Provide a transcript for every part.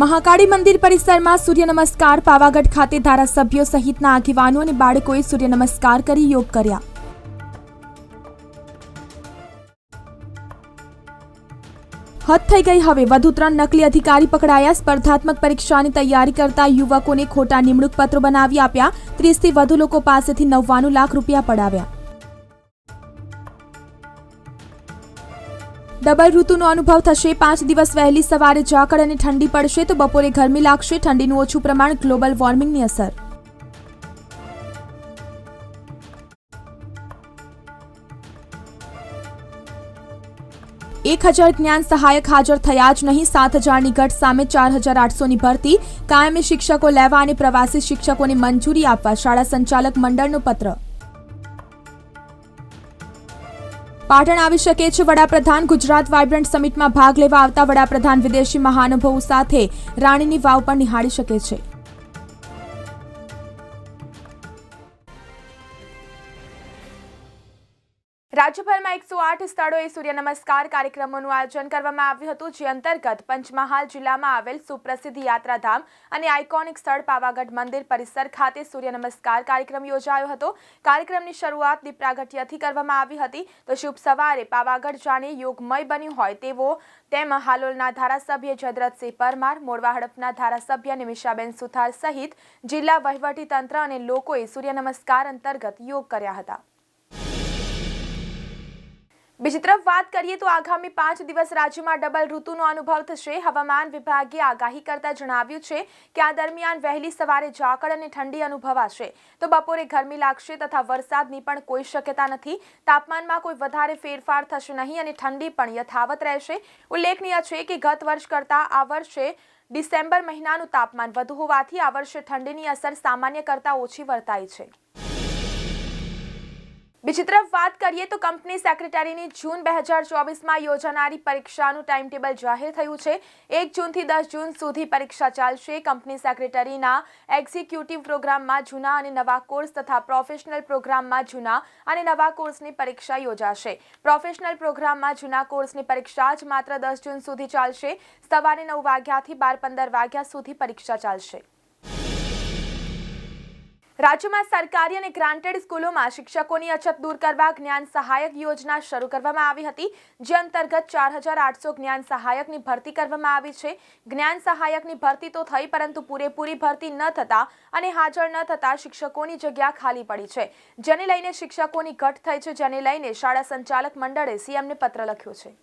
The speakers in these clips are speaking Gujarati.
મહાકાળી મંદિર પરિસરમાં સૂર્ય નમસ્કાર પાવાગઢ ખાતે ધારાસભ્યો સહિતના આગેવાનો અને બાળકોએ સૂર્ય નમસ્કાર કરી યોગ કર્યા. હદ થઈ ગઈ હવે. વધુ ત્રણ નકલી અધિકારી પકડાયા. સ્પર્ધાત્મક પરીક્ષાની તૈયારી કરતા યુવકોને ખોટા નિમણૂક પત્રો બનાવી આપ્યા. ત્રીસથી વધુ લોકો પાસેથી નવ્વાણું લાખ રૂપિયા પડાવ્યા. ડબલ ઋતુનો અનુભવ થશે. પાંચ દિવસ વહેલી સવારે ઝાકળ અને ઠંડી પડશે તો બપોરે ગરમી લાગશે. ઠંડીનું ઓછું પ્રમાણ ગ્લોબલ વોર્મિંગની અસર. એક હજાર જ્ઞાન સહાયક હાજર થયા જ નહીં. સાત હજારની ઘટ સામે ચાર હજાર આઠસોની ભરતી. કાયમી શિક્ષકો લેવા અને પ્રવાસી શિક્ષકોને મંજૂરી આપવા શાળા સંચાલક મંડળનો પત્ર. પાટણ આવી શકે છે. વડાપ્રધાન ગુજરાત વાઇબ્રન્ટ સમિટમાં ભાગ લેવા આવતા વડાપ્રધાન વિદેશી મહાનુભાવો સાથે રાણીની વાવ પણ નિહાળી શકે છે. રાજ્યભરમાં એકસો આઠ સ્થળોએ સૂર્ય નમસ્કાર કાર્યક્રમોનું આયોજન કરવામાં આવ્યું હતું, જે અંતર્ગત પંચમહાલ જિલ્લામાં આવેલ સુપ્રસિદ્ધ યાત્રાધામ અને આઇકોનિક સ્થળ પાવાગઢ મંદિર પરિસર ખાતે સૂર્ય નમસ્કાર કાર્યક્રમ યોજાયો હતો. કાર્યક્રમની શરૂઆત દીપ કરવામાં આવી હતી. તો શુભ સવારે પાવાગઢ જાણે યોગમય બન્યું હોય તેવો તેમ હાલોલના ધારાસભ્ય જદરતસિંહ પરમાર, મોરવા હડપના ધારાસભ્ય નિમિષાબેન સુથાર સહિત જિલ્લા વહીવટી તંત્ર અને લોકોએ સૂર્ય નમસ્કાર અંતર્ગત યોગ કર્યા હતા. બીજી તરફ વાત કરીએ તો આગામી પાંચ દિવસ રાજ્યમાં ડબલ ઋતુનો અનુભવ થશે. હવામાન વિભાગે આગાહી કરતા જણાવ્યું છે કે આ દરમિયાન વહેલી સવારે ઝાકળ અને ઠંડી અનુભવાશે. તો બપોરે ગરમી લાગશે તથા વરસાદની પણ કોઈ શક્યતા નથી. તાપમાનમાં કોઈ વધારે ફેરફાર થશે નહીં અને ઠંડી પણ યથાવત રહેશે. ઉલ્લેખનીય છે કે ગત વર્ષ કરતાં આ વર્ષે ડિસેમ્બર મહિનાનું તાપમાન વધુ હોવાથી આ વર્ષે ઠંડીની અસર સામાન્ય કરતાં ઓછી વર્તાઈ છે. બીજી તરફ વાત કરીએ તો કંપની સેક્રેટરીની જૂન બે હજાર ચોવીસમાં યોજાનારી પરીક્ષાનું ટાઈમ ટેબલ જાહેર થયું છે. એક જૂનથી દસ જૂન સુધી પરીક્ષા ચાલશે. કંપની સેક્રેટરીના એક્ઝિક્યુટિવ પ્રોગ્રામમાં જૂના અને નવા કોર્સ તથા પ્રોફેશનલ પ્રોગ્રામમાં જૂના અને નવા કોર્સની પરીક્ષા યોજાશે. પ્રોફેશનલ પ્રોગ્રામમાં જૂના કોર્સની પરીક્ષા જ માત્ર દસ જૂન સુધી ચાલશે. સવારે નવ વાગ્યાથી બાર પંદર વાગ્યા સુધી પરીક્ષા ચાલશે. રાજ્યમાં સરકારી અને ગ્રાન્ટેડ સ્કૂલોમાં શિક્ષકોની અછત દૂર કરવા જ્ઞાન સહાયક યોજના શરૂ કરવામાં આવી હતી, જે અંતર્ગત ચાર હજાર આઠસો જ્ઞાન સહાયકની ભરતી કરવામાં આવી છે. જ્ઞાન સહાયકની ભરતી તો થઈ, પરંતુ પૂરેપૂરી ભરતી ન થતા અને હાજર ન થતા શિક્ષકોની જગ્યા ખાલી પડી છે. જેને લઈને શિક્ષકોની ઘટ થઈ છે, જેને લઈને શાળા સંચાલક મંડળે સીએમને પત્ર લખ્યો છે.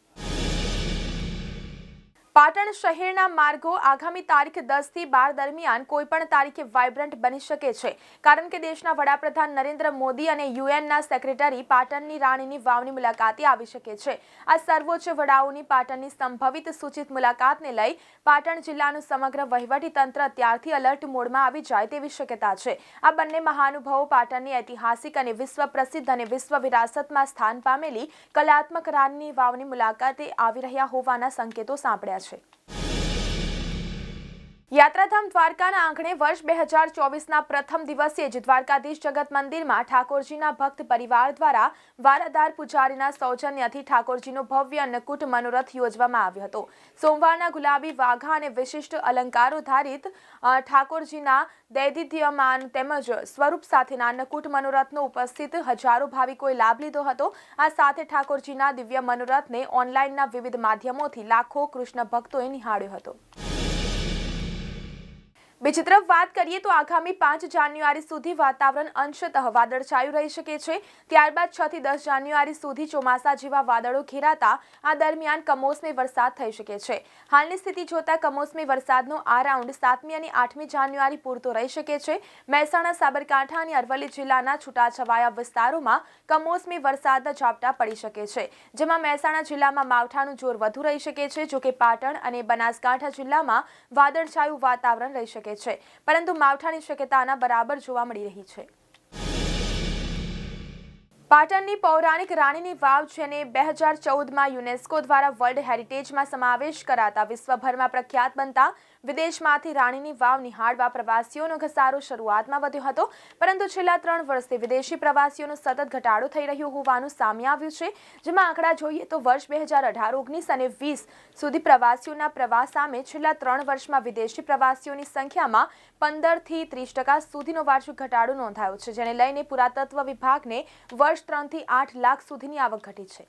પાટણ શહેરના માર્ગો આગામી તારીખ દસથી બાર દરમિયાન કોઈપણ તારીખે વાઇબ્રન્ટ બની શકે છે. કારણ કે દેશના વડાપ્રધાન નરેન્દ્ર મોદી અને યુએનના સેક્રેટરી પાટણની રાણીની વાવની મુલાકાતે આવી શકે છે. આ સર્વોચ્ચ વડાઓની પાટણની સંભવિત સૂચિત મુલાકાતને લઈ પાટણ જિલ્લાનું સમગ્ર વહીવટી તંત્ર ત્યારથી અલર્ટ મોડમાં આવી જાય તેવી શક્યતા છે. આ બંને મહાનુભાવો પાટણની ઐતિહાસિક અને વિશ્વ પ્રસિદ્ધ અને વિશ્વ વિરાસતમાં સ્થાન પામેલી કલાત્મક રાણીની વાવની મુલાકાતે આવી રહ્યા હોવાના સંકેતો સાંપડ્યા છે. perfect યાત્રાધામ દ્વારકાના આંગણે વર્ષ બે હજાર ચોવીસના પ્રથમ દિવસે જ દ્વારકાધીશ જગત મંદિરમાં ઠાકોરજીના ભક્ત પરિવાર દ્વારા વારાદાર પૂજારીના સૌજન્યથી ઠાકોરજીનો ભવ્ય અન્નકૂટ મનોરથ યોજવામાં આવ્યો હતો. સોમવારના ગુલાબી વાઘા અને વિશિષ્ટ અલંકારો ધારિત ઠાકોરજીના દૈદિધ્યમાન તેમજ સ્વરૂપ સાથેના અન્નકૂટ મનોરથનો ઉપસ્થિત હજારો ભાવિકોએ લાભ લીધો હતો. આ સાથે ઠાકોરજીના દિવ્ય મનોરથને ઓનલાઈનના વિવિધ માધ્યમોથી લાખો કૃષ્ણ ભક્તોએ નિહાળ્યો હતો. બીજી તરફ વાત કરીએ તો આગામી પાંચ જાન્યુઆરી સુધી વાતાવરણ અંશતઃ વાદળછાયું રહી શકે છે. ત્યારબાદ છ થી દસ જાન્યુઆરી સુધી ચોમાસા જેવા વાદળો ઘેરાતા આ દરમિયાન કમોસમી વરસાદ થઈ શકે છે. હાલની સ્થિતિ જોતા કમોસમી વરસાદનો આ રાઉન્ડ સાતમી અને આઠમી જાન્યુઆરી પૂરતો રહી શકે છે. મહેસાણા, સાબરકાંઠા અને અરવલ્લી જિલ્લાના છૂટાછવાયા વિસ્તારોમાં કમોસમી વરસાદના ઝાપટા પડી શકે છે. જેમાં મહેસાણા જિલ્લામાં માવઠાનું જોર વધુ રહી શકે છે, જોકે પાટણ અને બનાસકાંઠા જિલ્લામાં વાદળછાયું વાતાવરણ રહી શકે છે. પરંતુ માવઠાની શક્યતાના બરાબર જોવા મળી રહી છે. પાટણની પૌરાણિક રાણીની વાવ જેને બે હજાર ચૌદમાં યુનેસ્કો દ્વારા વર્લ્ડ હેરિટેજમાં સમાવેશ કરાતા વિશ્વભરમાં પ્રખ્યાત બનતા વિદેશમાંથી રાણીની વાવ નિહાળવા પ્રવાસીઓનો ઘસારો શરૂઆતમાં વધ્યો હતો. પરંતુ છેલ્લા ત્રણ વર્ષથી વિદેશી પ્રવાસીઓનો સતત ઘટાડો થઈ રહ્યો હોવાનું સામે આવ્યું છે. જેમાં આંકડા જોઈએ તો વર્ષ બે હજાર અઢાર ઓગણીસ અને વીસ સુધી પ્રવાસીઓના પ્રવાસ સામે છેલ્લા ત્રણ વર્ષમાં વિદેશી પ્રવાસીઓની સંખ્યામાં પંદરથી ત્રીસ ટકા સુધીનો વાર્ષિક ઘટાડો નોંધાયો છે, જેને લઈને પુરાતત્વ વિભાગને વર્ષ ત્રણથી આઠ લાખ સુધીની આવક ઘટી છે.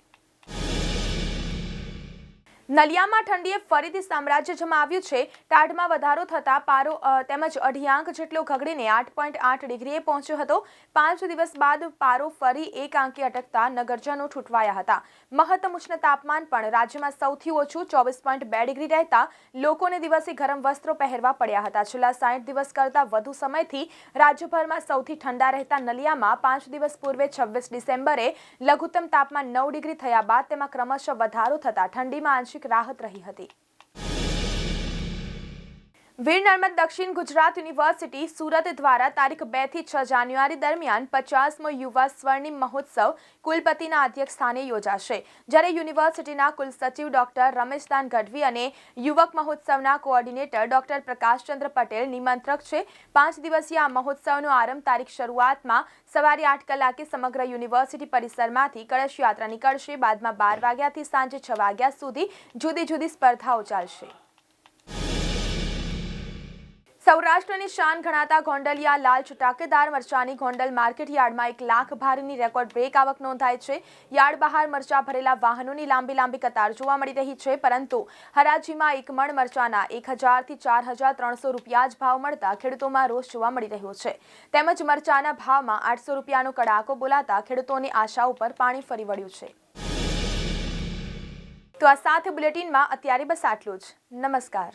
નલિયામાં ઠંડીએ ફરીથી સામ્રાજ્ય જમાવ્યું છે. ટાઢમાં વધારો થતાં પારો તેમજ અઢિયાંક જેટલો ઘગડીને આઠ પોઈન્ટ આઠ ડિગ્રીએ પહોંચ્યો હતો. પાંચ દિવસ બાદ પારો ફરી એક આંકે અટકતા નગરજનો ઠૂંઠવાયા હતા. મહત્તમ ઉષ્ણ તાપમાન પણ રાજ્યમાં સૌથી ઓછું ચોવીસ પોઈન્ટ બે ડિગ્રી રહેતા લોકોને દિવસે ગરમ વસ્ત્રો પહેરવા પડ્યા હતા. છેલ્લા સાઠ દિવસ કરતાં વધુ સમયથી રાજ્યભરમાં સૌથી ઠંડા રહેતા નલિયામાં પાંચ દિવસ પૂર્વે છવ્વીસ ડિસેમ્બરે લઘુત્તમ તાપમાન નવ ડિગ્રી થયા બાદ તેમાં ક્રમશઃ વધારો થતાં ઠંડીમાં આંશિક રાહત રહી હતી. વીર નર્મદ દક્ષિણ ગુજરાત યુનિવર્સિટી સુરત દ્વારા તારીખ બેથી છ જાન્યુઆરી દરમિયાન પચાસમો યુવા સ્વર્ણિમ મહોત્સવ કુલપતિના અધ્યક્ષ સ્થાને યોજાશે. જ્યારે યુનિવર્સિટીના કુલસચિવ ડોક્ટર રમેશદાન ગઢવી અને યુવક મહોત્સવના કોઓર્ડિનેટર ડોક્ટર પ્રકાશચંદ્ર પટેલ નિમંત્રક છે. પાંચ દિવસીય આ મહોત્સવનો આરંભ તારીખ શરૂઆતમાં સવારે આઠ કલાકે સમગ્ર યુનિવર્સિટી પરિસરમાંથી કળશ યાત્રા નીકળશે. બાદમાં બાર વાગ્યાથી સાંજે છ વાગ્યા સુધી જુદી જુદી સ્પર્ધાઓ ચાલશે. સૌરાષ્ટ્રની શાન ગણાતા ગોંડલિયા લાલ ચટાકેદાર મરચાની ગોંડલ માર્કેટ યાર્ડમાં એક લાખ ભારની રેકોર્ડ બ્રેક આવક નોંધાઈ છે. યાર્ડ બહાર મરચા ભરેલા વાહનોની લાંબી લાંબી કતાર જોવા મળી રહી છે, પરંતુ હરાજીમાં એક મણ મરચાના એક હજારથી ચાર હજાર ત્રણસો રૂપિયા જ ભાવ મળતા ખેડૂતોમાં રોષ જોવા મળી રહ્યો છે. તેમજ મરચાના ભાવમાં આઠસો રૂપિયાનો કડાકો બોલાતા ખેડૂતોની આશા ઉપર પાણી ફરી વળ્યું છે. તો આ સાથે બુલેટિનમાં અત્યારે બસ આટલું જ. નમસ્કાર.